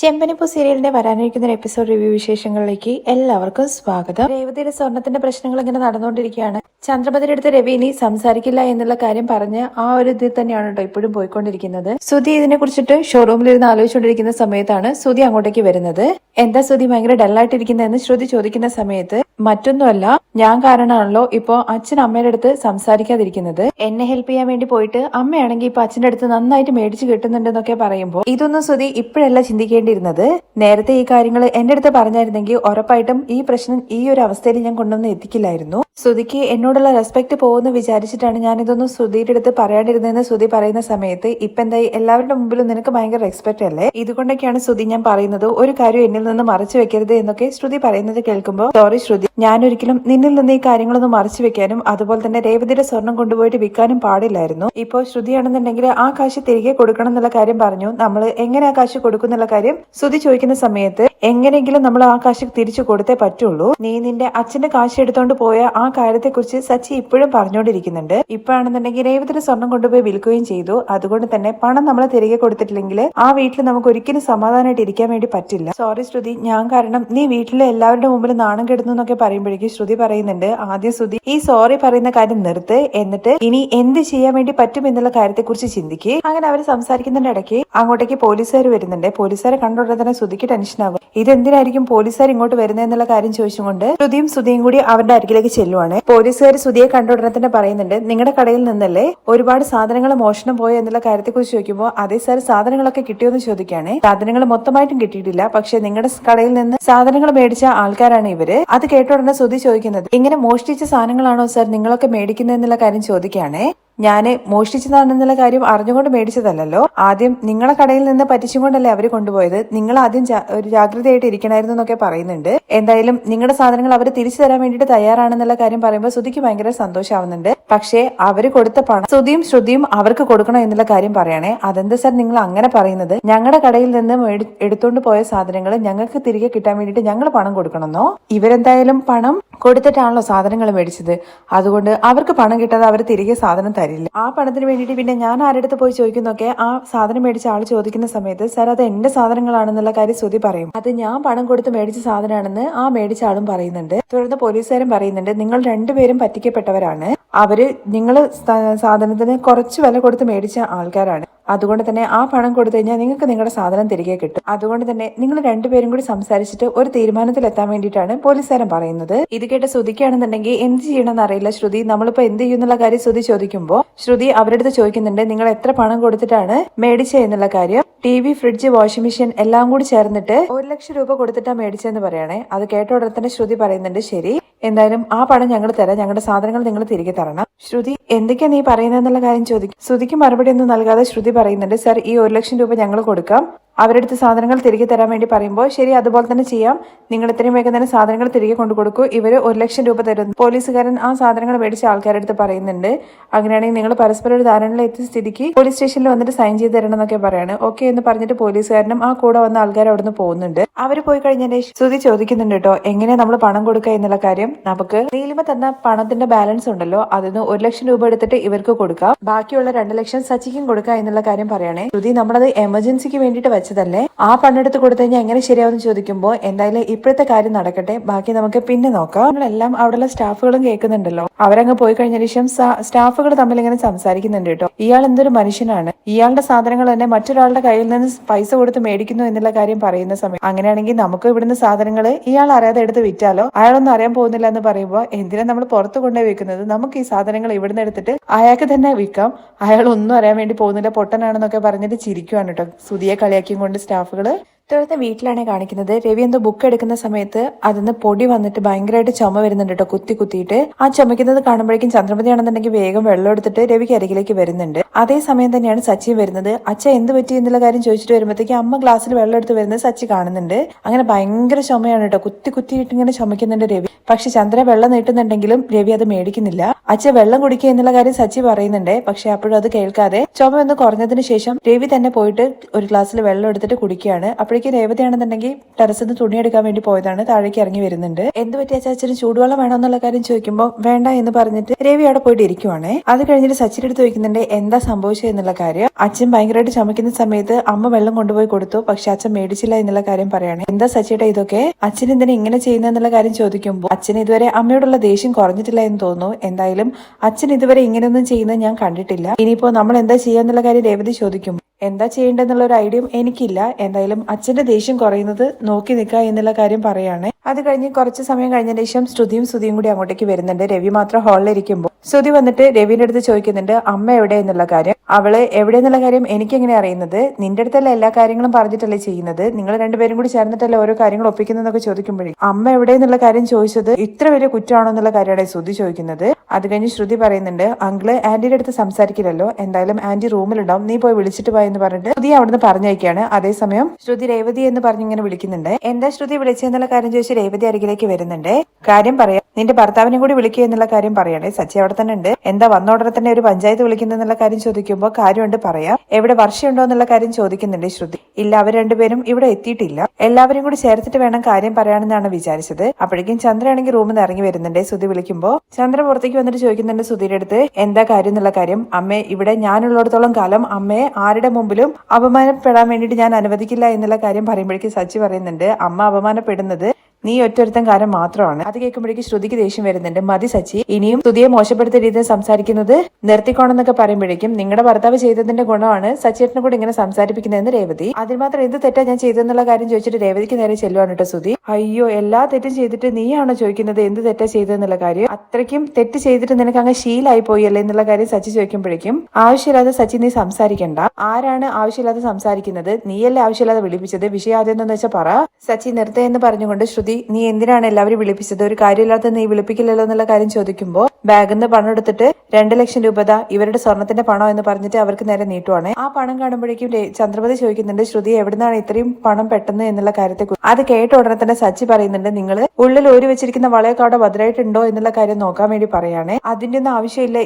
ചെമ്പനിപ്പൂ സീരിയലിന്റെ വരാനിരിക്കുന്ന episode review വിശേഷങ്ങളിലേക്ക് എല്ലാവർക്കും സ്വാഗതം. രേവതിയുടെ സ്വർണത്തിന്റെ പ്രശ്നങ്ങൾ ഇങ്ങനെ നടന്നുകൊണ്ടിരിക്കുകയാണ്. ചന്ദ്രപതിയുടെ അടുത്ത് രവി ഇനി സംസാരിക്കില്ല എന്നുള്ള കാര്യം പറഞ്ഞ് ആ ഒരു ഇതിൽ തന്നെയാണ് കേട്ടോ ഇപ്പോഴും പോയിക്കൊണ്ടിരിക്കുന്നത്. സുധി ഇതിനെ കുറിച്ചിട്ട് ഷോറൂമിൽ ഇരുന്ന് ആലോചിച്ചുകൊണ്ടിരിക്കുന്ന സമയത്താണ് സുധി അങ്ങോട്ടേക്ക് വരുന്നത്. എന്താ സുധി ഭയങ്കര ഡല്ലായിട്ടിരിക്കുന്നതെന്ന് ശ്രുതി ചോദിക്കുന്ന സമയത്ത് മറ്റൊന്നുമല്ല ഞാൻ കാരണമാണല്ലോ ഇപ്പോ അച്ഛൻ അമ്മയുടെ അടുത്ത് സംസാരിക്കാതിരിക്കുന്നത്. എന്നെ ഹെൽപ്പ് ചെയ്യാൻ വേണ്ടി പോയിട്ട് അമ്മയാണെങ്കിൽ ഇപ്പൊ അച്ഛന്റെ അടുത്ത് നന്നായിട്ട് മേടിച്ചു കിട്ടുന്നുണ്ടെന്നൊക്കെ പറയുമ്പോൾ ഇതൊന്നും സുധി ഇപ്പോഴല്ല ചിന്തിക്കേണ്ടിയിരുന്നത് നേരത്തെ ഈ കാര്യങ്ങൾ എന്റെ അടുത്ത് പറഞ്ഞായിരുന്നെങ്കിൽ ഉറപ്പായിട്ടും ഈ പ്രശ്നം ഈ ഒരു അവസ്ഥയിൽ ഞാൻ കൊണ്ടുവന്ന് എത്തിക്കില്ലായിരുന്നു. ശ്രുതിക്ക് എന്നോടുള്ള റെസ്പെക്ട് പോകുമെന്ന് വിചാരിച്ചിട്ടാണ് ഞാൻ ഇതൊന്നും ശ്രുതിയുടെ അടുത്ത് പറയാണ്ടിരുന്നതെന്ന് ശ്രുതി പറയുന്ന സമയത്ത് ഇപ്പൊ എന്തായി? എല്ലാവരുടെ മുമ്പിലും നിനക്ക് ഭയങ്കര റെസ്പെക്ട് അല്ലേ? ഇതുകൊണ്ടൊക്കെയാണ് ശ്രുതി ഞാൻ പറയുന്നത്. ഒരു കാര്യം എന്നിൽ നിന്ന് മറച്ചു വെക്കരുത് എന്നൊക്കെ ശ്രുതി പറയുന്നത് കേൾക്കുമ്പോൾ സോറി ശ്രുതി ഞാൻ ഒരിക്കലും നിന്നിൽ നിന്ന് ഈ കാര്യങ്ങളൊന്നും മറച്ചു വെക്കാനും അതുപോലെ തന്നെ രേവതിയുടെ സ്വർണം കൊണ്ടുപോയിട്ട് വിൽക്കാനും പാടില്ലായിരുന്നു. ഇപ്പോൾ ശ്രുതിയാണെന്നുണ്ടെങ്കിൽ ആ കാശ് തിരികെ കൊടുക്കണം എന്നുള്ള കാര്യം പറഞ്ഞു. നമ്മൾ എങ്ങനെ ആ കാശ് കൊടുക്കും എന്നുള്ള കാര്യം ശ്രുതി ചോദിക്കുന്ന സമയത്ത് എങ്ങനെയെങ്കിലും നമ്മൾ ആ കാശ് തിരിച്ചു കൊടുത്തേ പറ്റുള്ളൂ. നീ നിന്റെ അച്ഛന്റെ കാശ് എടുത്തോണ്ട് പോയ ആ കാര്യത്തെ കുറിച്ച് സച്ചി ഇപ്പോഴും പറഞ്ഞുകൊണ്ടിരിക്കുന്നുണ്ട് ഇപ്പോഴാണെന്നുണ്ടെങ്കിൽ രേവതിന് സ്വർണം കൊണ്ടുപോയി വിൽക്കുകയും ചെയ്തു. അതുകൊണ്ട് തന്നെ പണം നമ്മൾ തിരികെ കൊടുത്തിട്ടില്ലെങ്കിൽ ആ വീട്ടിൽ നമുക്ക് ഒരിക്കലും സമാധാനമായിട്ട് ഇരിക്കാൻ വേണ്ടി പറ്റില്ല. സോറി ശ്രുതി ഞാൻ കാരണം നീ വീട്ടിലെ എല്ലാവരുടെ മുമ്പിൽ നാണം കെടുന്നു എന്നൊക്കെ പറയുമ്പോഴേക്കും ശ്രുതി പറയുന്നുണ്ട് ആദ്യം ശ്രുതി ഈ സോറി പറയുന്ന കാര്യം നിർത്ത്. എന്നിട്ട് ഇനി എന്ത് ചെയ്യാൻ വേണ്ടി പറ്റും എന്നുള്ള കാര്യത്തെക്കുറിച്ച് ചിന്തിക്കുക അങ്ങനെ അവർ സംസാരിക്കുന്നതിന്റെ ഇടയ്ക്ക്. അങ്ങോട്ടേക്ക് പോലീസുകാർ വരുന്നുണ്ട്. പോലീസുകാരെ കണ്ടുടനെ തന്നെ ശ്രുതിക്ക് ടെൻഷൻ ആകും. ഇതെന്തിനായിരിക്കും പോലീസുകാർ ഇങ്ങോട്ട് വരുന്നതെന്നുള്ള കാര്യം ചോദിച്ചുകൊണ്ട് ശ്രുതിയും ശ്രുതിയും കൂടി അവരുടെ അരികിലേക്ക് ചെല്ലുവാണ്. പോലീസുകാർ ശ്രുതിയെ കണ്ട ഉടനെ തന്നെ പറയുന്നുണ്ട് നിങ്ങളുടെ കടയിൽ നിന്നല്ലേ ഒരുപാട് സാധനങ്ങൾ മോഷണം പോയോ എന്നുള്ള കാര്യത്തെക്കുറിച്ച് ചോദിക്കുമ്പോൾ അതേ സാർ സാധനങ്ങളൊക്കെ കിട്ടിയോന്ന് ചോദിക്കുകയാണ് സാധനങ്ങൾ മൊത്തമായിട്ടും കിട്ടിയിട്ടില്ല. പക്ഷെ നിങ്ങളുടെ കടയിൽ നിന്ന് സാധനങ്ങൾ മേടിച്ച ആൾക്കാരാണ് ഇവർ. അത് കേട്ട ഉടനെ ശ്രുതി ചോദിക്കുന്നത് ഇങ്ങനെ മോഷ്ടിച്ച സാധനങ്ങളാണോ സാർ നിങ്ങളൊക്കെ മേടിക്കുന്നത് എന്നുള്ള കാര്യം ചോദിക്കുകയാണ് ഞാൻ മോഷ്ടിച്ചതാണെന്നുള്ള കാര്യം അറിഞ്ഞുകൊണ്ട് മേടിച്ചതല്ലല്ലോ. ആദ്യം നിങ്ങളുടെ കടയിൽ നിന്ന് പറ്റിച്ചും കൊണ്ടല്ലേ അവർ കൊണ്ടുപോയത്? നിങ്ങൾ ആദ്യം ഒരു ജാഗ്രതയായിട്ട് ഇരിക്കണായിരുന്നു എന്നൊക്കെ പറയുന്നുണ്ട്. എന്തായാലും നിങ്ങളുടെ സാധനങ്ങൾ അവർ തിരിച്ചു തരാൻ വേണ്ടിയിട്ട് തയ്യാറാണെന്നുള്ള കാര്യം പറയുമ്പോൾ ശ്രുതിക്ക് ഭയങ്കര സന്തോഷമാവുന്നുണ്ട്. പക്ഷേ അവർ കൊടുത്ത പണം ശ്രുതിയും ശ്രുതിയും അവർക്ക് കൊടുക്കണം എന്നുള്ള കാര്യം പറയണേ. അതെന്താ സർ നിങ്ങൾ അങ്ങനെ പറയുന്നത്? ഞങ്ങളുടെ കടയിൽ നിന്ന് എടുത്തുകൊണ്ട് പോയ സാധനങ്ങൾ ഞങ്ങൾക്ക് തിരികെ കിട്ടാൻ വേണ്ടിയിട്ട് ഞങ്ങൾ പണം കൊടുക്കണമെന്നോ? ഇവരെന്തായാലും പണം കൊടുത്തിട്ടാണല്ലോ സാധനങ്ങൾ മേടിച്ചത്. അതുകൊണ്ട് അവർക്ക് പണം കിട്ടാതെ അവർ തിരികെ സാധനം തരില്ല. ആ പണത്തിന് വേണ്ടിയിട്ട് പിന്നെ ഞാൻ ആരുടെ അടുത്ത് പോയി ചോദിക്കുന്നൊക്കെ ആ സാധനം മേടിച്ച ആൾ ചോദിക്കുന്ന സമയത്ത് സാർ അത് എന്റെ സാധനങ്ങളാണെന്നുള്ള കാര്യം ശ്രുതി പറയും. അത് ഞാൻ പണം കൊടുത്ത് മേടിച്ച സാധനമാണെന്ന് ആ മേടിച്ച ആളും പറയുന്നുണ്ട്. തുടർന്ന് പോലീസുകാരും പറയുന്നുണ്ട് നിങ്ങൾ രണ്ടുപേരും പറ്റിക്കപ്പെട്ടവരാണ്. അവർ നിങ്ങൾ സാധനത്തിന് കുറച്ച് വില കൊടുത്ത് മേടിച്ച ആൾക്കാരാണ്. അതുകൊണ്ട് തന്നെ ആ പണം കൊടുത്തു കഴിഞ്ഞാൽ നിങ്ങൾക്ക് നിങ്ങളുടെ സാധനം തിരികെ കിട്ടും. അതുകൊണ്ട് തന്നെ നിങ്ങൾ രണ്ടുപേരും കൂടി സംസാരിച്ചിട്ട് ഒരു തീരുമാനത്തിൽ എത്താൻ വേണ്ടിയിട്ടാണ് പോലീസുകാരൻ പറയുന്നത്. ഇത് കേട്ട ശ്രുതിക്കാണെന്നുണ്ടെങ്കിൽ എന്ത് ചെയ്യണമെന്ന് അറിയില്ല. ശ്രുതി നമ്മളിപ്പോ എന്ത് ചെയ്യുന്നുള്ള കാര്യം ശ്രുതി ചോദിക്കുമ്പോൾ ശ്രുതി അവരുടെ അടുത്ത് ചോദിക്കുന്നുണ്ട്. നിങ്ങൾ എത്ര പണം കൊടുത്തിട്ടാണ് മേടിച്ചത് എന്നുള്ള കാര്യം. T V fridge washing machine എല്ലാം കൂടി ചേർന്നിട്ട് ഒരു ലക്ഷം രൂപ കൊടുത്തിട്ടാണ് മേടിച്ചതെന്ന് പറയണേ. അത് കേട്ട ഉടനെ തന്നെ ശ്രുതി പറയുന്നുണ്ട് ശരി. എന്തായാലും ആ പണം ഞങ്ങൾ തരാം. ഞങ്ങളുടെ സാധനങ്ങൾ നിങ്ങൾ തിരികെ തരണം. ശ്രുതി എന്തൊക്കെയാ നീ പറയുന്നതെന്നുള്ള കാര്യം ചോദിക്കും. ശ്രുതിക്ക് മറുപടി ഒന്നും നൽകാതെ ശ്രുതി പറയുന്നുണ്ട് സർ ഈ ഒരു ലക്ഷം രൂപ ഞങ്ങൾ കൊടുക്കാം. അവരുടെ അടുത്ത് സാധനങ്ങൾ തിരികെ തരാൻ വേണ്ടി പറയുമ്പോൾ ശരി അതുപോലെ തന്നെ ചെയ്യാം. നിങ്ങൾ ഇത്രയും വേഗം തന്നെ സാധനങ്ങൾ തിരികെ കൊണ്ടു കൊടുക്കൂ ഇവർ ഒരു ലക്ഷം രൂപ തരുന്നു. പോലീസുകാരൻ ആ സാധനങ്ങൾ മേടിച്ച ആൾക്കാരുടെ അടുത്ത് പറയുന്നുണ്ട്. അങ്ങനെയാണെങ്കിൽ നിങ്ങൾ പരസ്പരം ഒരു ധാരണയിൽ എത്തിയ സ്ഥിതിക്ക് പോലീസ് സ്റ്റേഷനിൽ വന്നിട്ട് സൈൻ ചെയ്ത് തരണം എന്നൊക്കെ പറയാണ്. ഓക്കെ എന്ന് പറഞ്ഞിട്ട് പോലീസുകാരനും ആ കൂടെ വന്ന ആൾക്കാർ അവിടുന്ന് പോകുന്നുണ്ട്. അവർ പോയി കഴിഞ്ഞതിന്റെ ശ്രുതി ചോദിക്കുന്നുണ്ട് കേട്ടോ എങ്ങനെയാ നമ്മൾ പണം കൊടുക്കുക എന്നുള്ള കാര്യം? നമുക്ക് നീലിമ തന്ന പണത്തിന്റെ ബാലൻസ് ഉണ്ടല്ലോ അതിന് ഒരു ലക്ഷം രൂപ എടുത്തിട്ട് ഇവർക്ക് കൊടുക്കാം. ബാക്കിയുള്ള രണ്ട് ലക്ഷം സച്ചിക്കും കൊടുക്കുക എന്നുള്ള കാര്യം പറയണേ. ശ്രുതി നമ്മളത് എമർജൻസിക്ക് വേണ്ടിയിട്ട് വെച്ചതല്ലേ? ആ പണെടുത്ത് കൊടുത്തു കഴിഞ്ഞാൽ എങ്ങനെ ശരിയാവും ചോദിക്കുമ്പോൾ എന്തായാലും ഇപ്പോഴത്തെ കാര്യം നടക്കട്ടെ. ബാക്കി നമുക്ക് പിന്നെ നോക്കാം. നമ്മളെല്ലാം അവിടെയുള്ള സ്റ്റാഫുകളും കേൾക്കുന്നുണ്ടല്ലോ. അവരങ്ങ് പോയി കഴിഞ്ഞ ശേഷം സ്റ്റാഫുകൾ തമ്മിൽ ഇങ്ങനെ സംസാരിക്കുന്നുണ്ട് കേട്ടോ. ഇയാൾ എന്തൊരു മനുഷ്യനാണ്. ഇയാളുടെ സാധനങ്ങൾ തന്നെ മറ്റൊരാളുടെ കയ്യിൽ നിന്ന് പൈസ കൊടുത്ത് മേടിക്കുന്നു എന്നുള്ള കാര്യം പറയുന്ന സമയം. അങ്ങനെയാണെങ്കിൽ നമുക്ക് ഇവിടുന്ന് സാധനങ്ങൾ ഇയാൾ അറിയാതെ എടുത്ത് വിറ്റാലോ? അയാളൊന്നും അറിയാൻ പോകുന്നില്ല എന്ന് പറയുമ്പോൾ എന്തിനാ നമ്മൾ പുറത്ത് കൊണ്ടുപോയി വെക്കുന്നത്? നമുക്ക് ഈ സാധനങ്ങൾ ഇവിടുന്ന് എടുത്തിട്ട് അയാൾക്ക് തന്നെ വിൽക്കാം. അയാൾ ഒന്നും അറിയാൻ വേണ്ടി പോകുന്നില്ല. പൊട്ടനാണെന്നൊക്കെ പറഞ്ഞിട്ട് ചിരിക്കുവാണ് കേട്ടോ. സുതിയെ കളിയാക്കിയും കൊണ്ട് സ്റ്റാഫുകൾ തുടർന്ന് വീട്ടിലാണ് കാണിക്കുന്നത്. രവി എന്തോ ബുക്ക് എടുക്കുന്ന സമയത്ത് അതിന്ന് പൊടി വന്നിട്ട് ഭയങ്കരമായിട്ട് ചുമ വരുന്നുണ്ട് കേട്ടോ കുത്തി കുത്തിയിട്ട്. ആ ചുമക്കുന്നത് കാണുമ്പോഴേക്കും ചന്ദ്രമതി ആണെന്നുണ്ടെങ്കിൽ വേഗം വെള്ളം എടുത്തിട്ട് രവിക്ക് അരികിലേക്ക് വരുന്നുണ്ട്. അതേ സമയം തന്നെയാണ് സച്ചി വരുന്നത്. അച്ഛ എന്ത് പറ്റി എന്നുള്ള കാര്യം ചോദിച്ചിട്ട് വരുമ്പോഴത്തേക്ക് അമ്മ ഗ്ലാസ്സിൽ വെള്ളം എടുത്ത് വരുന്നത് സച്ചി കാണുന്നുണ്ട്. അങ്ങനെ ഭയങ്കര ചുമയാണ് കേട്ടോ കുത്തി കുത്തിയിട്ട് ഇങ്ങനെ ചുമക്കുന്നുണ്ട് രവി. പക്ഷെ ചന്ദ്ര വെള്ളം നീട്ടുന്നുണ്ടെങ്കിലും രവി അത് മേടിക്കുന്നില്ല. അച്ഛ വെള്ളം കുടിക്കുക എന്നുള്ള കാര്യം സച്ചി പറയുന്നുണ്ട്. പക്ഷെ അപ്പോഴും അത് കേൾക്കാതെ ചുമ ഒന്ന് കുറഞ്ഞതിന് ശേഷം രവി തന്നെ പോയിട്ട് ഒരു ഗ്ലാസ്സിൽ വെള്ളം എടുത്തിട്ട് കുടിക്കുകയാണ്. അപ്പോൾ അപ്പോഴേക്കും രേവതിയാണെന്നുണ്ടെങ്കിൽ ടെറസിൽ നിന്ന് തുണിയെടുക്കാൻ വേണ്ടി പോയതാണ്. താഴേക്ക് ഇറങ്ങി വരുന്നുണ്ട്. എന്ത് പറ്റിയ അച്ഛന് ചൂടുവെള്ളം വേണമെന്നുള്ള കാര്യം ചോദിക്കുമ്പോൾ വേണ്ട എന്ന് പറഞ്ഞിട്ട് രവി അവിടെ പോയിട്ട് ഇരിക്കുവാണേ. അത് കഴിഞ്ഞിട്ട് സച്ചിൻ എടുത്ത് ചോദിക്കുന്നുണ്ട് എന്താ സംഭവിച്ചത്? എന്നുള്ള കാര്യം. അച്ഛൻ ഭയങ്കരമായിട്ട് ചമയ്ക്കുന്ന സമയത്ത് അമ്മ വെള്ളം കൊണ്ടുപോയി കൊടുത്തു. പക്ഷെ അച്ഛൻ മേടിച്ചില്ല എന്നുള്ള കാര്യം പറയാണ്. എന്താ സച്ചിയുടെ ഇതൊക്കെ? അച്ഛൻ എന്തിനാ ഇങ്ങനെ ചെയ്യുന്നതെന്നുള്ള കാര്യം ചോദിക്കുമ്പോൾ അച്ഛൻ ഇതുവരെ അമ്മയോടുള്ള ദേഷ്യം കുറഞ്ഞിട്ടില്ല എന്ന് തോന്നുന്നു. എന്തായാലും അച്ഛൻ ഇതുവരെ ഇങ്ങനെയൊന്നും ചെയ്യുന്നത് ഞാൻ കണ്ടിട്ടില്ല. ഇനിയിപ്പോ നമ്മൾ എന്താ ചെയ്യാന്നുള്ള കാര്യം രേവതി ചോദിക്കും എന്താ ചെയ്യേണ്ടതെന്നുള്ള ഒരു ഐഡിയ എനിക്കില്ല. എന്തായാലും അച്ഛന്റെ ദേഷ്യം കുറയുന്നത് നോക്കി നിൽക്കുക എന്നുള്ള കാര്യം പറയാണ്. അത് കഴിഞ്ഞ് കുറച്ച് സമയം കഴിഞ്ഞതിന് ശേഷം ശ്രുതിയും ശ്രുതിയും കൂടി അങ്ങോട്ടേക്ക് വരുന്നുണ്ട്. രവി മാത്രം ഹാളിൽ ഇരിക്കുമ്പോൾ ശ്രുതി വന്നിട്ട് രവിന്റെ അടുത്ത് ചോദിക്കുന്നുണ്ട് അമ്മ എവിടെ എന്നുള്ള കാര്യം? അവൾ എവിടെ എന്നുള്ള കാര്യം എനിക്കെങ്ങനെ അറിയുന്നത്? നിന്റെ അടുത്തല്ല എല്ലാ കാര്യങ്ങളും പറഞ്ഞിട്ടല്ലേ ചെയ്യുന്നത്? നിങ്ങൾ രണ്ടുപേരും കൂടി ചേർന്നിട്ടല്ലേ ഓരോ കാര്യങ്ങൾ ഒപ്പിക്കുന്നതൊക്കെ ചോദിക്കുമ്പോഴേ അമ്മ എവിടെ എന്നുള്ള കാര്യം ചോദിച്ചത് ഇത്ര വലിയ കുറ്റമാണോ എന്നുള്ള കാര്യമാണ് ശ്രുതി ചോദിക്കുന്നത്. അത് കഴിഞ്ഞ് ശ്രുതി പറയുന്നുണ്ട് അങ്കിൾ ആന്റിയുടെ അടുത്ത് സംസാരിക്കില്ലല്ലോ. എന്തായാലും ആന്റി റൂമിലുണ്ടാവും. നീ പോയി വിളിച്ചിട്ട് പോയി എന്ന് പറഞ്ഞിട്ട് ശ്രുതി അവിടുന്ന് പറഞ്ഞയക്കാണ് അതേസമയം ശ്രുതി രേവതി എന്ന് പറഞ്ഞിങ്ങനെ വിളിക്കുന്നുണ്ട്. എന്താ ശ്രുതി വിളിച്ചെന്നുള്ള കാര്യം ചോദിച്ച് രേവതി അരികിലേക്ക് വരുന്നുണ്ട്. കാര്യം പറയാം. നിന്റെ ഭർത്താവിനെ കൂടി വിളിക്കുക എന്നുള്ള കാര്യം പറയണേ. സച്ചി അവിടെ തന്നെ ഉണ്ട്. എന്താ വന്ന ഉടനെ തന്നെ ഒരു പഞ്ചായത്ത് വിളിക്കുന്നെന്നുള്ള കാര്യം ചോദിക്കുമ്പോൾ കാര്യമുണ്ട് പറയാം. എവിടെ വർഷമുണ്ടോ എന്നുള്ള കാര്യം ചോദിക്കുന്നുണ്ട് ശ്രുതി. ഇല്ല അവർ രണ്ടുപേരും ഇവിടെ എത്തിയിട്ടില്ല. എല്ലാവരും കൂടി ചേർത്തിട്ട് വേണം കാര്യം പറയാനെന്നാണ് വിചാരിച്ചത്. അപ്പോഴേക്കും ചന്ദ്രയാണെങ്കിൽ റൂമിൽ നിന്ന് ഇറങ്ങി വരുന്നുണ്ട്. ശ്രുതി വിളിക്കുമ്പോൾ ചന്ദ്ര പുറത്തേക്ക് വന്നിട്ട് ചോദിക്കുന്നുണ്ട് ശ്രുതിയുടെ അടുത്ത് എന്താ കാര്യം എന്നുള്ള കാര്യം. അമ്മേ ഇവിടെ ഞാനുള്ളിടത്തോളം കാലം അമ്മയെ ആരുടെ മുമ്പിലും അപമാനപ്പെടാൻ വേണ്ടിയിട്ട് ഞാൻ അനുവദിക്കില്ല എന്നുള്ള കാര്യം പറയുമ്പോഴേക്കും സച്ചി പറയുന്നുണ്ട് അമ്മ അപമാനപ്പെടുന്നത് നീ ഒറ്റൊരുത്തൻ കാര്യം മാത്രമാണ്. അത് കേൾക്കുമ്പോഴേക്കും ശ്രുതിക്ക് ദേഷ്യം വരുന്നുണ്ട്. മതി സച്ചി. ഇനിയും സ്തുതിയെ മോശപ്പെടുത്ത രീതിയിൽ സംസാരിക്കുന്നത് നിർത്തിക്കോണമെന്നൊക്കെ പറയുമ്പോഴേക്കും നിങ്ങളുടെ ഭർത്താവ് ചെയ്തതിന്റെ ഗുണമാണ് സച്ചിയേട്ടനെ കൂടെ ഇങ്ങനെ സംസാരിപ്പിക്കുന്നതെന്ന് രേവതി. അതിൽ മാത്രം എന്ത് തെറ്റാ ഞാൻ ചെയ്തെന്നുള്ള കാര്യം ചോദിച്ചിട്ട് രേവതിക്ക് നേരെ ചെല്ലുവാണ് കേട്ടോ സുതി അയ്യോ എല്ലാ തെറ്റും ചെയ്തിട്ട് നീയാണോ ചോദിക്കുന്നത്? എന്ത് തെറ്റാ ചെയ്തതെന്നുള്ള കാര്യം? അത്രയ്ക്കും തെറ്റ് ചെയ്തിട്ട് നിനക്ക് അങ്ങ് ശീലായി പോയല്ലേ എന്നുള്ള കാര്യം സച്ചി ചോദിക്കുമ്പോഴേക്കും ആവശ്യമില്ലാതെ സച്ചി നീ സംസാരിക്കണ്ട. ആരാണ് ആവശ്യമില്ലാതെ സംസാരിക്കുന്നത്? നീയല്ലേ ആവശ്യമില്ലാതെ വിളിപ്പിച്ചത്? വിഷയം ആദ്യം എന്താണെന്ന് വെച്ചാൽ പറ. സച്ചി നിർത്തേ എന്ന് പറഞ്ഞുകൊണ്ട് ശ്രുതി നീ എന്തിനാണ് എല്ലാവരും വിളിപ്പിച്ചത്? ഒരു കാര്യമില്ലാത്ത നീ വിളിപ്പിക്കില്ലല്ലോ എന്നുള്ള കാര്യം ചോദിക്കുമ്പോൾ ബാഗിൽ നിന്ന് പണം എടുത്തിട്ട് രണ്ട് ലക്ഷം രൂപ ഇവരുടെ സ്വർണത്തിന്റെ പണം എന്ന് പറഞ്ഞിട്ട് അവർക്ക് നേരെ നീട്ടുവാണ്. ആ പണം കാണുമ്പോഴേക്കും ചന്ദ്രപതി ചോദിക്കുന്നുണ്ട് ശ്രുതി എവിടുന്നാണ് ഇത്രയും പണം പെട്ടെന്ന് എന്നുള്ള കാര്യത്തെ അത് കേട്ട ഉടനെ തന്നെ സച്ചി പറയുന്നുണ്ട് നിങ്ങൾ ഉള്ളിൽ ഒരു വെച്ചിരിക്കുന്ന വളയൊക്കെ അവിടെ ഭദ്രമായിട്ടുണ്ടോ എന്നുള്ള കാര്യം നോക്കാൻ വേണ്ടി പറയാണ്. അതിന്റെ ഒന്നും ആവശ്യമില്ല.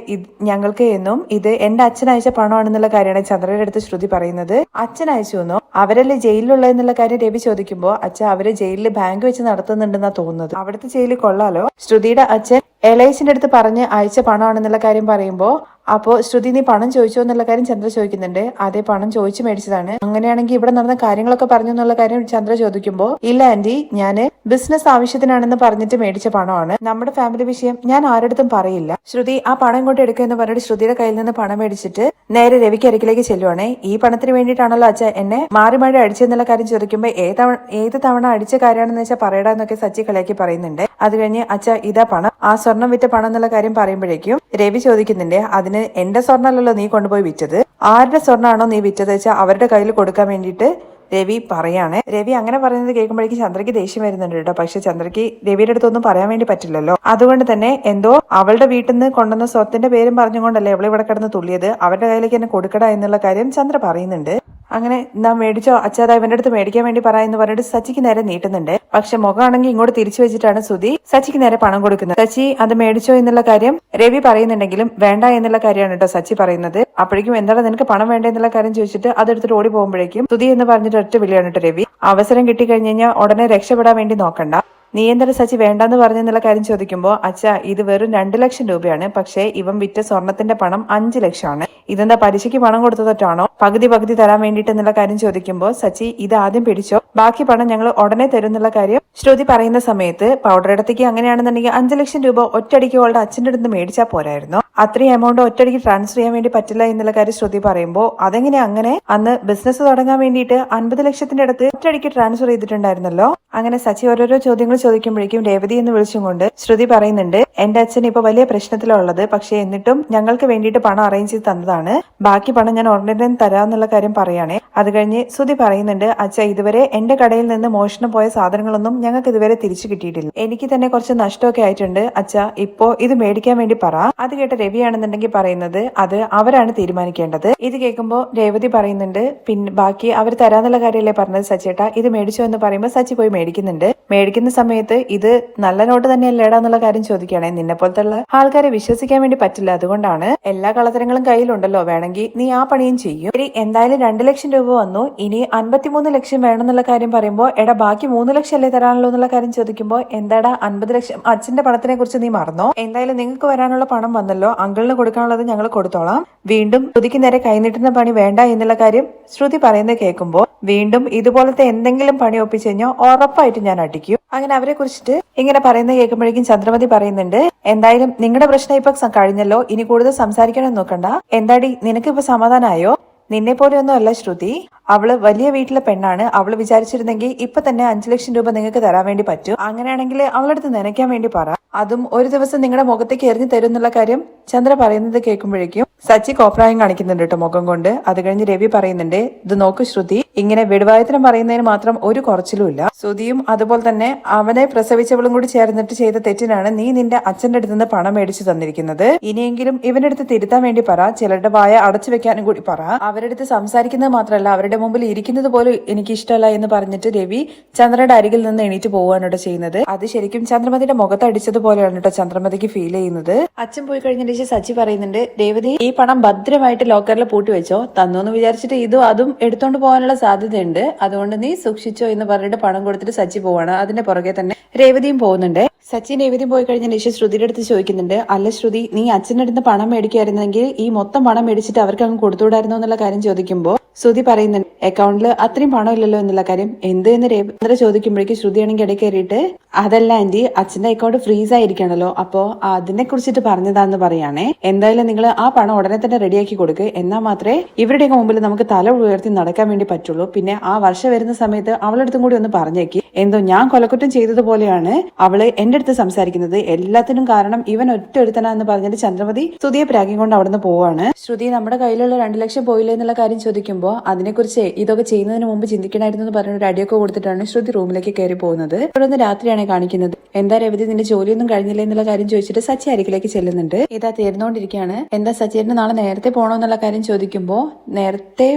ഞങ്ങൾക്ക് എന്നും ഇത് എന്റെ അച്ഛൻ അയച്ച പണമാണെന്നുള്ള കാര്യമാണ് ചന്ദ്രയുടെ അടുത്ത് ശ്രുതി പറയുന്നത്. അച്ഛൻ അയച്ചു എന്നോ അവരല്ലേ ജയിലിലുള്ള എന്നുള്ള കാര്യം രവി ചോദിക്കുമ്പോൾ അച്ഛൻ അവർ ജയിലിൽ ബാങ്ക് വെച്ച് നടത്തുന്നുണ്ടെന്നാ തോന്നുന്നത്. അവിടുത്തെ ജയിലിൽ കൊള്ളാലോ? ശ്രുതിയുടെ അച്ഛൻ എലൈസിന്റെ അടുത്ത് പറഞ്ഞ് അയച്ച പണമാണെന്നുള്ള കാര്യം പറയുമ്പോൾ അപ്പോ ശ്രുതി നീ പണം ചോദിച്ചോ എന്നുള്ള കാര്യം ചന്ദ്ര ചോദിക്കുന്നുണ്ട്. അതെ പണം ചോദിച്ചു മേടിച്ചതാണ്. അങ്ങനെയാണെങ്കിൽ ഇവിടെ നടന്ന കാര്യങ്ങളൊക്കെ പറഞ്ഞു എന്നുള്ള കാര്യം ചന്ദ്ര ചോദിക്കുമ്പോൾ ഇല്ല ആന്റി ഞാൻ ബിസിനസ് ആവശ്യത്തിനാണെന്ന് പറഞ്ഞിട്ട് മേടിച്ച പണമാണ്. നമ്മുടെ ഫാമിലി വിഷയം ഞാൻ ആരടുത്തും പറയില്ല. ശ്രുതി ആ പണം ഇങ്ങോട്ട് എടുക്കുക എന്ന് പറഞ്ഞിട്ട് ശ്രുതിയുടെ കയ്യിൽ നിന്ന് പണം മേടിച്ചിട്ട് നേരെ രവിക്ക് അരക്കിലേക്ക് ചെല്ലുവാണേ. ഈ പണത്തിന് വേണ്ടിയിട്ടാണല്ലോ അച്ഛ എന്നെ മാറി മാറി അടിച്ചെന്നുള്ള കാര്യം ചോദിക്കുമ്പോൾ ഏതവണ ഏത് തവണ അടിച്ച കാര്യമാണെന്ന് വെച്ചാൽ പറയടാ എന്നൊക്കെ സച്ചി കളിയാക്കി പറയുന്നുണ്ട്. അത് കഴിഞ്ഞ് അച്ഛ ഇതാ പണം. ആ സ്വർണം വിറ്റ പണം എന്നുള്ള കാര്യം പറയുമ്പോഴേക്കും രവി ചോദിക്കുന്നുണ്ട് അതിന് എന്റെ സ്വർണമല്ലല്ലോ നീ കൊണ്ടുപോയി വിറ്റത്. ആരുടെ സ്വർണമാണോ നീ വിറ്റത് വെച്ചാൽ അവരുടെ കയ്യിൽ കൊടുക്കാൻ വേണ്ടിയിട്ട് രവി പറയാണ്. രവി അങ്ങനെ പറയുന്നത് കേൾക്കുമ്പോഴേക്കും ചന്ദ്രയ്ക്ക് ദേഷ്യം വരുന്നുണ്ട് കേട്ടോ. പക്ഷെ ചന്ദ്രയ്ക്ക് രവിയുടെ അടുത്തൊന്നും പറയാൻ വേണ്ടി പറ്റില്ലല്ലോ. അതുകൊണ്ട് തന്നെ എന്തോ അവളുടെ വീട്ടിൽ നിന്ന് കൊണ്ടുവന്ന സ്വത്തിന്റെ പേരും പറഞ്ഞുകൊണ്ടല്ലേ അവൾ ഇവിടെ കിടന്ന് തുള്ളിയത്. അവരുടെ കയ്യിലേക്ക് എന്നെ കൊടുക്കട എന്നുള്ള കാര്യം ചന്ദ്ര പറയുന്നുണ്ട്. അങ്ങനെ നാം മേടിച്ചോ അച്ഛാ ഇവന്റെ അടുത്ത് മേടിക്കാൻ വേണ്ടി പറ എന്ന് പറഞ്ഞിട്ട് സച്ചിക്ക് നേരെ നീട്ടുന്നുണ്ട്. പക്ഷെ മുഖമാണെങ്കിൽ ഇങ്ങോട്ട് തിരിച്ചു വെച്ചിട്ടാണ് സുധി സച്ചിക്ക് നേരെ പണം കൊടുക്കുന്നത്. സച്ചി അത് മേടിച്ചോ എന്നുള്ള കാര്യം രവി പറയുന്നുണ്ടെങ്കിലും വേണ്ട എന്നുള്ള കാര്യമാണ് കേട്ടോ സച്ചി പറയുന്നത്. അപ്പോഴേക്കും എന്താണ് നിനക്ക് പണം വേണ്ട എന്നുള്ള കാര്യം ചോദിച്ചിട്ട് അതെടുത്തിട്ട് ഓടി പോകുമ്പോഴേക്കും സുധി എന്ന് പറഞ്ഞിട്ട് ഒറ്റ വിളിയാണ് കേട്ടോ രവി. അവസരം കിട്ടിക്കഴിഞ്ഞ് കഴിഞ്ഞാൽ ഉടനെ രക്ഷപ്പെടാൻ വേണ്ടി നോക്കണ്ട. നീ എന്താണ് സച്ചി വേണ്ടെന്ന് പറഞ്ഞെന്നുള്ള കാര്യം ചോദിക്കുമ്പോൾ അച്ഛ ഇത് വെറും രണ്ട് ലക്ഷം രൂപയാണ്. പക്ഷേ ഇവൻ വിറ്റ സ്വർണത്തിന്റെ പണം അഞ്ച് ലക്ഷമാണ്. ഇതെന്താ പലിശയ്ക്ക് പണം കൊടുത്തതൊട്ടാണോ പകുതി പകുതി തരാൻ വേണ്ടിയിട്ട് എന്നുള്ള കാര്യം ചോദിക്കുമ്പോൾ സച്ചി ഇത് ആദ്യം പിടിച്ചോ. ബാക്കി പണം ഞങ്ങൾ ഉടനെ തരും എന്നുള്ള കാര്യം ശ്രുതി പറയുന്ന സമയത്ത് പൗഡർ ഇടത്തേക്ക് അങ്ങനെയാണെന്നുണ്ടെങ്കിൽ അഞ്ച് ലക്ഷം രൂപ ഒറ്റയടിക്ക് അവളുടെ അച്ഛന്റെ അടുത്ത് മേടിച്ചാൽ പോരായിരുന്നു. അത്രയും എമൗണ്ട് ഒറ്റയടിക്ക് ട്രാൻസ്ഫർ ചെയ്യാൻ വേണ്ടി പറ്റില്ല എന്നുള്ള കാര്യം ശ്രുതി പറയുമ്പോൾ അതെങ്ങനെ അങ്ങനെ? അന്ന് ബിസിനസ് തുടങ്ങാൻ വേണ്ടിയിട്ട് അൻപത് ലക്ഷത്തിന്റെ അടുത്ത് ഒറ്റയടിക്ക് ട്രാൻസ്ഫർ ചെയ്തിട്ടുണ്ടായിരുന്നല്ലോ. അങ്ങനെ സച്ചി ഓരോരോ ചോദ്യങ്ങൾ ചോദിക്കുമ്പോഴേക്കും രേവതി എന്ന് വിളിച്ചും കൊണ്ട് ശ്രുതി പറയുന്നുണ്ട് എന്റെ അച്ഛൻ ഇപ്പൊ വലിയ പ്രശ്നത്തിലുള്ളത് പക്ഷെ എന്നിട്ടും ഞങ്ങൾക്ക് വേണ്ടിയിട്ട് പണം അറേഞ്ച് ചെയ്ത് തന്നതാണ്. ബാക്കി പണം ഞാൻ ഉടനെ തരാമെന്നുള്ള കാര്യം പറയുകയാണെ. അത് കഴിഞ്ഞ് ശ്രുതി പറയുന്നുണ്ട് അച്ഛ ഇതുവരെ എന്റെ കടയിൽ നിന്ന് മോഷണം പോയ സാധനങ്ങളൊന്നും ഞങ്ങൾക്ക് ഇതുവരെ തിരിച്ചു കിട്ടിയിട്ടില്ല. എനിക്ക് തന്നെ കുറച്ച് നഷ്ടമൊക്കെ ആയിട്ടുണ്ട്. അച്ഛ ഇപ്പോ ഇത് മേടിക്കാൻ വേണ്ടി പറ. അത് കേട്ട രവിയാണെന്നുണ്ടെങ്കിൽ പറയുന്നത് അത് അവരാണ് തീരുമാനിക്കേണ്ടത്. ഇത് കേൾക്കുമ്പോൾ രേവതി പറയുന്നുണ്ട് പിന്നെ ബാക്കി അവർ തരാന്നുള്ള കാര്യമല്ലേ പറഞ്ഞത് സച്ചേട്ടാ? ഇത് മേടിച്ചു എന്ന് പറയുമ്പോൾ സച്ചി പോയി മേടിക്കുന്നുണ്ട്. മേടിക്കുന്ന സമയത്ത് ഇത് നല്ല നോട്ട് തന്നെയല്ലേടാ എന്നുള്ള കാര്യം ചോദിക്കുകയാണെങ്കിൽ നിന്നെ പോലത്തുള്ള ആൾക്കാരെ വിശ്വസിക്കാൻ വേണ്ടി പറ്റില്ല. അതുകൊണ്ടാണ് എല്ലാ കളത്തരങ്ങളും കയ്യിലുണ്ടല്ലോ. വേണമെങ്കിൽ നീ ആ പണിയും ചെയ്യും. ഇനി എന്തായാലും രണ്ട് ലക്ഷം രൂപ വന്നു. ഇനി അൻപത്തിമൂന്ന് ലക്ഷം വേണം എന്നുള്ള കാര്യം പറയുമ്പോൾ എടാ ബാക്കി മൂന്ന് ലക്ഷം അല്ലേ തരാനുള്ളൂ എന്നുള്ള കാര്യം ചോദിക്കുമ്പോൾ എന്താടാ അൻപത് ലക്ഷം? അച്ഛന്റെ പണത്തിനെ കുറിച്ച് നീ മറന്നോ? എന്തായാലും നിങ്ങൾക്ക് വരാനുള്ള പണം വന്നല്ലോ. അങ്കിളിന് കൊടുക്കാനുള്ളത് ഞങ്ങൾ കൊടുത്തോളാം. വീണ്ടും ശ്രുതിക്ക് നേരെ കൈനീട്ടുന്ന പണി വേണ്ട എന്നുള്ള കാര്യം ശ്രുതി പറയുന്നത് കേൾക്കുമ്പോൾ വീണ്ടും ഇതുപോലത്തെ എന്തെങ്കിലും പണി ഒപ്പിച്ചു കഴിഞ്ഞാൽ ഉറപ്പായിട്ട് ഞാൻ അടിക്കും. അങ്ങനെ അവരെ കുറിച്ചിട്ട് ഇങ്ങനെ പറയുന്നത് കേൾക്കുമ്പോഴേക്കും ചന്ദ്രമതി പറയുന്നുണ്ട് എന്തായാലും നിങ്ങളുടെ പ്രശ്നം ഇപ്പൊ കഴിഞ്ഞല്ലോ. ഇനി കൂടുതൽ സംസാരിക്കണം നോക്കണ്ട. എന്താടി നിനക്ക് ഇപ്പൊ സമാധാനമായോ നിന്നെ പോലെയൊന്നും അല്ല ശ്രുതി. അവൾ വലിയ വീട്ടിലെ പെണ്ണാണ്. അവൾ വിചാരിച്ചിരുന്നെങ്കിൽ ഇപ്പൊ തന്നെ അഞ്ചു ലക്ഷം രൂപ നിങ്ങൾക്ക് തരാൻ വേണ്ടി പറ്റും. അങ്ങനെയാണെങ്കിൽ അവളടുത്ത് നനയ്ക്കാൻ വേണ്ടി പറ. അതും ഒരു ദിവസം നിങ്ങളുടെ മുഖത്തേക്ക് എറിഞ്ഞു തരും എന്നുള്ള കാര്യം ചന്ദ്ര പറയുന്നത് കേൾക്കുമ്പോഴേക്കും സച്ചി കോപ്രായം കാണിക്കുന്നുണ്ട് കേട്ടോ മുഖം കൊണ്ട്. അത് കഴിഞ്ഞ് രവി പറയുന്നുണ്ട് ഇത് നോക്ക് ശ്രുതി ഇങ്ങനെ വിടുവായത്തിനും പറയുന്നതിന് മാത്രം ഒരു കുറച്ചിലും ഇല്ല. ശ്രുതിയും അതുപോലെ തന്നെ അവനെ പ്രസവിച്ചവളും കൂടി ചേർന്നിട്ട് ചെയ്ത തെറ്റിനാണ് നീ നിന്റെ അച്ഛന്റെ അടുത്ത് നിന്ന് പണം മേടിച്ചു തന്നിരിക്കുന്നത്. ഇനിയെങ്കിലും ഇവന്റെ അടുത്ത് തിരുത്താൻ വേണ്ടി പറ ചിലരുടെ വായ അടച്ചു വെക്കാനും കൂടി പറ. അവരുടെ അടുത്ത് സംസാരിക്കുന്നത് മാത്രമല്ല അവരുടെ മുമ്പിൽ ഇരിക്കുന്നത് പോലും എനിക്ക് ഇഷ്ടമല്ല എന്ന് പറഞ്ഞിട്ട് രവി ചന്ദ്രയുടെ അരികിൽ നിന്ന് എണീറ്റ് പോവുകയാണ് ചെയ്യുന്നത്. അത് ശരിക്കും ചന്ദ്രമതിയുടെ മുഖത്ത് അടിച്ചതുപോലെയാണ് കേട്ടോ ചന്ദ്രമതിക്ക് ഫീൽ ചെയ്യുന്നത്. അച്ഛൻ പോയി കഴിഞ്ഞതിന് ശേഷം സച്ചി പറയുന്നുണ്ട് രേവതി ഈ പണം ഭദ്രമായിട്ട് ലോക്കറിൽ പൂട്ടി വെച്ചോ. തന്നു എന്ന് വിചാരിച്ചിട്ട് ഇതും അതും എടുത്തോണ്ട് പോകാനുള്ള സാധ്യതയുണ്ട്. അതുകൊണ്ട് നീ സൂക്ഷിച്ചോ എന്ന് പറഞ്ഞിട്ട് പണം കൊടുത്തിട്ട് സച്ചി പോവാണ്. അതിന്റെ പുറകെ തന്നെ രേവതിയും പോകുന്നുണ്ട്. സച്ചിൻ എവിധി പോയി കഴിഞ്ഞ ശേഷം ശ്രുതിയുടെ അടുത്ത് ചോദിക്കുന്നുണ്ട് അല്ല ശ്രുതി നീ അച്ഛന്റെ അടുത്ത് പണം മേടിക്കുമായിരുന്നെങ്കിൽ ഈ മൊത്തം പണം മേടിച്ചിട്ട് അവർക്ക് അങ്ങ് കൊടുത്തുവിടായിരുന്നു എന്നുള്ള കാര്യം ചോദിക്കുമ്പോൾ ശ്രുതി പറയുന്നുണ്ട് അക്കൗണ്ടിൽ അത്രയും പണം ഇല്ലല്ലോ എന്നുള്ള കാര്യം എന്ത് എന്ന് രേവന്ദ്ര ചോദിക്കുമ്പോഴേക്കും ശ്രുതിയാണെങ്കിൽ ഇടയിൽ കയറിയിട്ട് അതല്ല ആന്റി അച്ഛന്റെ അക്കൗണ്ട് ഫ്രീസ് ആയിരിക്കണല്ലോ അപ്പോ അതിനെ കുറിച്ചിട്ട് പറഞ്ഞതാന്ന് പറയാണേ. എന്തായാലും നിങ്ങൾ ആ പണം ഉടനെ തന്നെ റെഡിയാക്കി കൊടുക്ക്. എന്നാൽ മാത്രമേ ഇവരുടെയൊക്കെ മുമ്പിൽ നമുക്ക് തല ഉയർത്തി നടക്കാൻ വേണ്ടി പറ്റുള്ളൂ. പിന്നെ ആ വർഷം വരുന്ന സമയത്ത് അവളെടുത്തും കൂടി ഒന്ന് പറഞ്ഞേക്ക്. എന്തോ ഞാൻ കൊലക്കുറ്റം ചെയ്തതുപോലെയാണ് അവൾ എന്റെ അടുത്ത് സംസാരിക്കുന്നത് എല്ലാത്തിനും കാരണം ഇവൻ ഒറ്റ എന്ന് പറഞ്ഞിട്ട് ചന്ദ്രമതി സ്തുതിയെ പ്രാഗ്യം കൊണ്ട് അവിടുന്ന് പോവാണ്. ശ്രുതി നമ്മുടെ കയ്യിലുള്ള രണ്ടു ലക്ഷം പോയില്ലേ എന്നുള്ള കാര്യം ചോദിക്കുമ്പോൾ അതിനെക്കുറിച്ച് ഇതൊക്കെ ചെയ്യുന്നതിന് മുമ്പ് ചിന്തിക്കണമായിരുന്നു എന്ന് പറഞ്ഞ ഒരു അടിയൊക്കെ കൊടുത്തിട്ടാണ് ശ്രുതി റൂമിലേക്ക് കയറി പോകുന്നത്. തുടർന്ന് രാത്രിയാണ് കാണിക്കുന്നത്. എന്താ രവതി നിന്റെ ജോലിയൊന്നും കഴിഞ്ഞില്ലേ എന്നുള്ള കാര്യം ചോദിച്ചിട്ട് സച്ചി അരികിലേക്ക് ചെല്ലുന്നുണ്ട്. ഇതാ തീർന്നുകൊണ്ടിരിക്കുകയാണ്. എന്താ സച്ചിന് നാളെ നേരത്തെ പോകണോ എന്നുള്ള കാര്യം ചോദിക്കുമ്പോൾ നേരത്തെ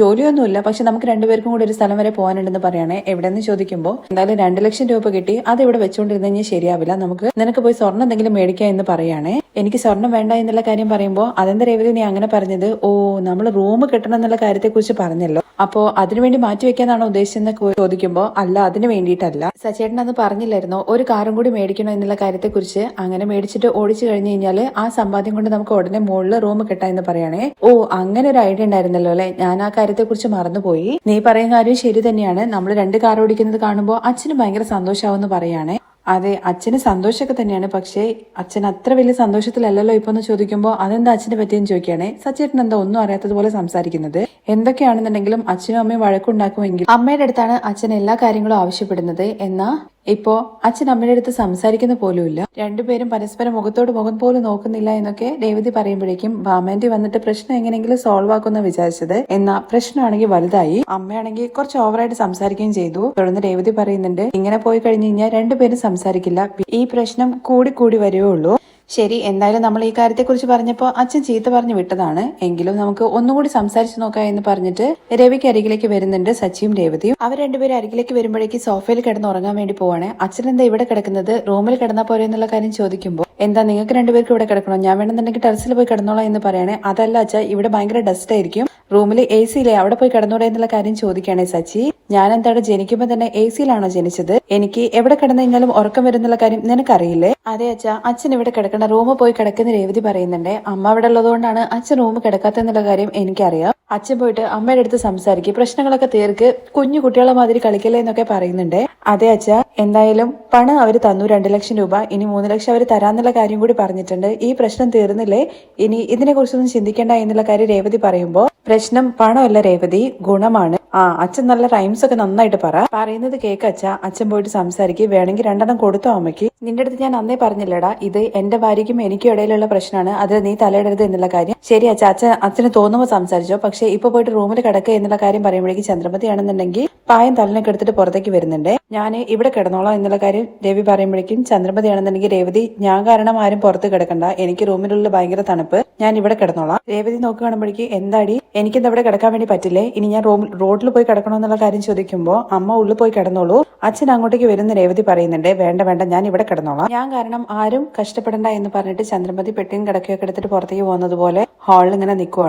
ജോലിയൊന്നുമില്ല പക്ഷെ നമുക്ക് രണ്ടുപേർക്കും കൂടി ഒരു സ്ഥലം വരെ പോകാനുണ്ടെന്ന് പറയണേ. എവിടെന്ന് ചോദിക്കുമ്പോൾ എന്തായാലും രണ്ട് ലക്ഷം രൂപ കിട്ടി. അത് ഇവിടെ വെച്ചുകൊണ്ടിരുന്ന് ശരിയാവില്ല. നമുക്ക് നിനക്ക് പോയി സ്വർണം എന്തെങ്കിലും മേടിക്കാം എന്ന് പറയുകയാണേ എനിക്ക് സ്വർണം വേണ്ട എന്നുള്ള കാര്യം പറയുമ്പോൾ അതെന്താ രേവതി നീ അങ്ങനെ പറഞ്ഞത്? ഓ നമ്മൾ റൂം കിട്ടണം എന്നുള്ള കാര്യത്തെക്കുറിച്ച് പറഞ്ഞല്ലോ. അപ്പോ അതിനുവേണ്ടി മാറ്റി വെക്കാനാണോ ഉദ്ദേശിച്ചെന്ന് ചോദിക്കുമ്പോൾ അല്ല അതിന് വേണ്ടിയിട്ടല്ല. സച്ചേട്ടൻ അന്ന് പറഞ്ഞില്ലായിരുന്നോ? ഒരു കാറും കൂടി മേടിക്കണോ എന്നുള്ള കാര്യത്തെക്കുറിച്ച്? അങ്ങനെ മേടിച്ചിട്ട് ഓടിച്ചു കഴിഞ്ഞു കഴിഞ്ഞാൽ ആ സമ്പാദ്യം കൊണ്ട് നമുക്ക് ഉടനെ മുകളിൽ റൂം കിട്ടാം എന്ന് പറയണേ. ഓ അങ്ങനെ ഒരു ഐഡിയ ഉണ്ടായിരുന്നല്ലോ അല്ലെ? ഞാൻ ആ കാര്യത്തെക്കുറിച്ച് മറന്നുപോയി. നീ പറയുന്ന കാര്യം ശരി തന്നെയാണ്. നമ്മൾ രണ്ട് കാർ ഓടിക്കുന്നത് കാണുമ്പോൾ അച്ഛന് ഭയങ്കര സന്തോഷമാവെന്ന് പറയാണേ. അതെ അച്ഛന് സന്തോഷമൊക്കെ തന്നെയാണ്. പക്ഷേ അച്ഛൻ അത്ര വലിയ സന്തോഷത്തിലല്ലല്ലോ ഇപ്പൊ എന്ന് ചോദിക്കുമ്പോൾ അതെന്താ അച്ഛനെ പറ്റിയെന്ന് ചോദിക്കുകയാണെ. സച്ചേട്ടൻ എന്താ ഒന്നും അറിയാത്തതുപോലെ സംസാരിക്കുന്നത്. എന്തൊക്കെയാണെന്നുണ്ടെങ്കിലും അച്ഛനും അമ്മയും വഴക്കുണ്ടാക്കുമെങ്കിൽ അമ്മയുടെ അടുത്താണ് അച്ഛൻ എല്ലാ കാര്യങ്ങളും ആവശ്യപ്പെടുന്നത്. എന്നാ? ഇപ്പോ അച്ഛൻ അമ്മയുടെ അടുത്ത് സംസാരിക്കുന്ന പോലുമില്ല. രണ്ടുപേരും പരസ്പരം മുഖത്തോട് മുഖം പോലും നോക്കുന്നില്ല എന്നൊക്കെ രേവതി പറയുമ്പോഴേക്കും ഭാമേന്റെ വന്നിട്ട് പ്രശ്നം എങ്ങനെയെങ്കിലും സോൾവ് ആക്കുമെന്ന് വിചാരിച്ചത്. എന്നാ പ്രശ്നമാണെങ്കിൽ വലുതായി. അമ്മയാണെങ്കിൽ കുറച്ച് ഓവറായിട്ട് സംസാരിക്കുകയും ചെയ്തു. തുടർന്ന് രേവതി പറയുന്നുണ്ട് ഇങ്ങനെ പോയി കഴിഞ്ഞു കഴിഞ്ഞാൽ രണ്ടുപേരും സംസാരിക്കില്ല. ഈ പ്രശ്നം കൂടി കൂടി വരികയുള്ളൂ ശരി എന്തായാലും നമ്മൾ ഈ കാര്യത്തെക്കുറിച്ച് പറഞ്ഞപ്പോൾ അച്ഛൻ ചീത്ത പറഞ്ഞു വിട്ടതാണ്. എങ്കിലും നമുക്ക് ഒന്നുകൂടി സംസാരിച്ചു നോക്കാം എന്ന് പറഞ്ഞിട്ട് രവിക്ക് അരികിലേക്ക് വരുന്നുണ്ട് സച്ചിയും രേവതിയും. അവർ രണ്ടുപേരും അരികിലേക്ക് വരുമ്പോഴേക്ക് സോഫയിൽ കിടന്ന് ഉറങ്ങാൻ വേണ്ടി പോവാണ്. അച്ഛൻ എന്താ ഇവിടെ കിടക്കുന്നത്? റൂമിൽ കിടന്നാ പോരെ എന്നുള്ള കാര്യം ചോദിക്കുമ്പോൾ എന്താ നിങ്ങൾക്ക് രണ്ടുപേർക്കും ഇവിടെ കിടക്കണോ? ഞാൻ വേണമെന്നുണ്ടെങ്കിൽ ടെറസിൽ പോയി കിടന്നോളാം എന്ന് പറയണേ. അതല്ല അച്ഛാ ഇവിടെ ഭയങ്കര ഡസ്റ്റ് ആയിരിക്കും. റൂമിൽ എ സിയിലെ അവിടെ പോയി കിടന്നൂടെ എന്നുള്ള കാര്യം ചോദിക്കുകയാണെ സച്ചി. ഞാൻ എന്താണ് ജനിക്കുമ്പോൾ തന്നെ എ സിയിലാണോ ജനിച്ചത്? എനിക്ക് എവിടെ കിടന്നെങ്കിലും ഉറക്കം വരുന്നുള്ള കാര്യം നിനക്കറിയില്ലേ? അതെ അച്ഛാ അച്ഛൻ ഇവിടെ കിടക്കണ റൂമിൽ പോയി കിടക്കുന്ന രേവതി പറയുന്നുണ്ട്. അമ്മ അവിടെ ഉള്ളതുകൊണ്ടാണ് അച്ഛൻ റൂമ് കിടക്കാത്തെന്നുള്ള കാര്യം എനിക്കറിയാം. അച്ഛൻ പോയിട്ട് അമ്മയുടെ അടുത്ത് സംസാരിക്കും. പ്രശ്നങ്ങളൊക്കെ തീർക്ക്. കുഞ്ഞു കുട്ടികളെ മാതിരി കളിക്കല്ലേ എന്നൊക്കെ പറയുന്നുണ്ട്. അതെ അച്ഛ എന്തായാലും പണം അവർ തന്നു. രണ്ട് ലക്ഷം രൂപ. ഇനി മൂന്ന് ലക്ഷം അവർ തരാന്നുള്ള കാര്യം കൂടി പറഞ്ഞിട്ടുണ്ട്. ഈ പ്രശ്നം തീർന്നില്ലേ? ഇനി ഇതിനെ കുറിച്ചൊന്നും ചിന്തിക്കണ്ട എന്നുള്ള കാര്യം രേവതി പറയുമ്പോൾ പ്രശ്നം പണമല്ല രേവതി ഗുണമാണ്. ആ അച്ഛൻ നല്ല റൈംസ് ഒക്കെ നന്നായിട്ട് പറ. പറയുന്നത് കേക്ക് അച്ഛ. അച്ഛൻ പോയിട്ട് സംസാരിക്കും. വേണമെങ്കിൽ രണ്ടെണ്ണം കൊടുത്തോ അമ്മയ്ക്ക്. നിന്റെ അടുത്ത് ഞാൻ അന്നേ പറഞ്ഞില്ലടാ. ഇത് എന്റെ ഭാര്യയ്ക്കും എനിക്കും ഇടയിലുള്ള പ്രശ്നമാണ്. അതിൽ നീ തലയിടരുത് എന്നുള്ള കാര്യം. ശരി അച്ഛ. അച്ഛൻ അച്ഛന് തോന്നുമ്പോൾ സംസാരിച്ചോ. പക്ഷെ ഇപ്പൊ പോയിട്ട് റൂമിൽ കിടക്കുക എന്നുള്ള കാര്യം പറയുമ്പോഴേക്കും ചന്ദ്രമതി ആണെന്നുണ്ടെങ്കിൽ പായം തലനൊക്കെ എടുത്തിട്ട് പുറത്തേക്ക് വരുന്നുണ്ട്. ഞാൻ ഇവിടെ കിടന്നോളാം എന്നുള്ള കാര്യം രവി പറയുമ്പോഴേക്കും ചന്ദ്രമതി ആണെന്നുണ്ടെങ്കിൽ രേവതി ഞാൻ കാരണം ആരും പുറത്ത് കിടക്കണ്ട. എനിക്ക് റൂമിലുള്ള ഭയങ്കര തണുപ്പ്. ഞാൻ ഇവിടെ കിടന്നോളാം. രേവതി നോക്കി കാണുമ്പോഴേക്ക് എന്താടി? എനിക്കിന്ന് ഇവിടെ കിടക്കാൻ വേണ്ടി പറ്റില്ലേ? ഇനി ഞാൻ റൂമിൽ റോഡിൽ പോയി കിടക്കണോ എന്നുള്ള കാര്യം ചോദിക്കുമ്പോൾ അമ്മ ഉള്ളിൽ പോയി കിടന്നോളൂ. അച്ഛൻ അങ്ങോട്ടേക്ക് വരുന്ന രേവതി പറയുന്നുണ്ട്. വേണ്ട വേണ്ട ഞാൻ ഇവിടെ കിടന്നോളാം. ഞാൻ കാരണം ആരും കഷ്ടപ്പെടണ്ട എന്ന് പറഞ്ഞിട്ട് ചന്ദ്രമതി പെട്ടിയും കിടക്കുകയൊക്കെ എടുത്തിട്ട് പുറത്തേക്ക് പോകുന്നത് പോലെ ഹാളിൽ ഇങ്ങനെ നിൽക്കുവാണ്